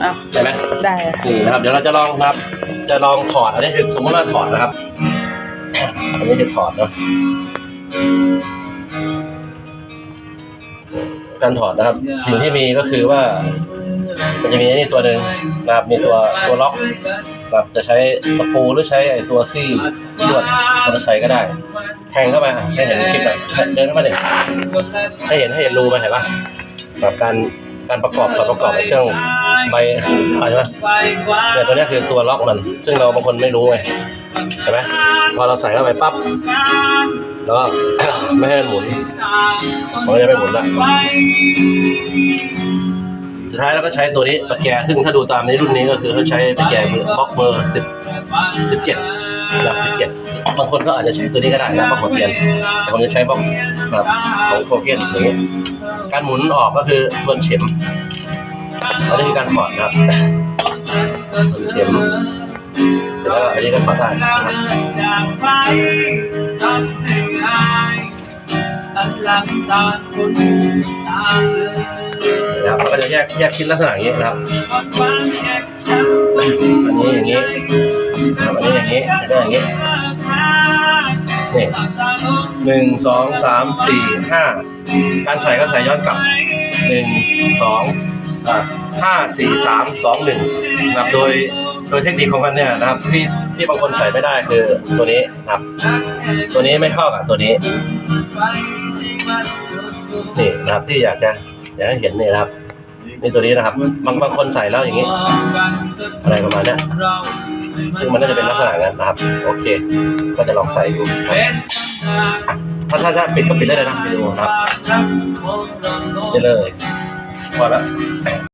เอาได้ไหมได้อะนี่นะครับ เดี๋ยวเราจะลองนะครับ จะลองถอด อันนี้คือสมมติว่าถอดนะครับ อันนี้คือถอดเนาะการถอดนะครับ สิ่งที่มีก็คือว่า มันจะมีอันนี้ตัวหนึ่งนะครับ มีตัวตัวล็อกนะครับจะใช้ตะปูหรือใช้ไอ้ตัวซี่ลวดมอเตอร์ไซค์ก็ได้ แทงเข้าไปอะให้เห็นคลิปหน่อยเดินเข้ามาดิให้เห็นให้เห็นรูมันเห็นปะแบบการการประกอบส่วนประกอบในเครื่อง ใบอะไรใช่ไหมเนี่ตัวนี้คือตัวล็อกมัน ซึ่งเราบางคนไม่รู้ไงเห็นไหมพอเราใส่เข้าไปปั๊บแล้วก็ไม่ให้มันหมุนมันก็จะไม่หมุนละสุดท้ายเราก็ใช้ตัวนี้ตะแกรงซึ่งถ้าดูตามในรุ่นนี้ก็คือเขาใช้ตะแกรงมือบล็อกเบอร์สิบสิบเจ็ดหลักสิบเจ็ดบางคนก็อาจจะใช้ตัวนี้ก็ได้นะบล็อกหัวเทียนแต่ผมจะใช้บล็อกแบบของโคเกนอย่างนี้การหมุนออกก็คือทวนเข็ม อันนี้คือการถอดนะครับเข็มเสร็จแล้วก็อันนี้ก็ถอดได้นะครับนะครับเราก็จะแยกแยกชิ้นลักษณะอย่างนี้นะครับอันนี้อย่างนี้นะครับอันนี้อย่างนี้แล้วก็อย่างนี้นี่หนึ่งสองสามสี่ห้าการใส่ก็ใส่ย้อนกลับหนึ่งสอง ห้าสี่สามสองหนึ่งนะครับโดยโดยเทคนิคของมันเนี่ยนะครับที่ที่บางคนใส่ไม่ได้คือตัวนี้นะครับ ตัวนี้ไม่เข้ากับตัวนี้นี่นะครับที่อยากจะอยากให้เห็นนี่นะครับนี่ตัวนี้นะครับบางบางคนใส่แล้วอย่างนี้ อะไรประมาณเนี้ยซึ่งมันน่าจะเป็นลักษณะนั้นนะครับ โอเค ก็จะลองใส่ดูถ้าถ้าถ้าปิดก็ปิดได้เลยนะวิดีโอครับได้เลย พอแล้ว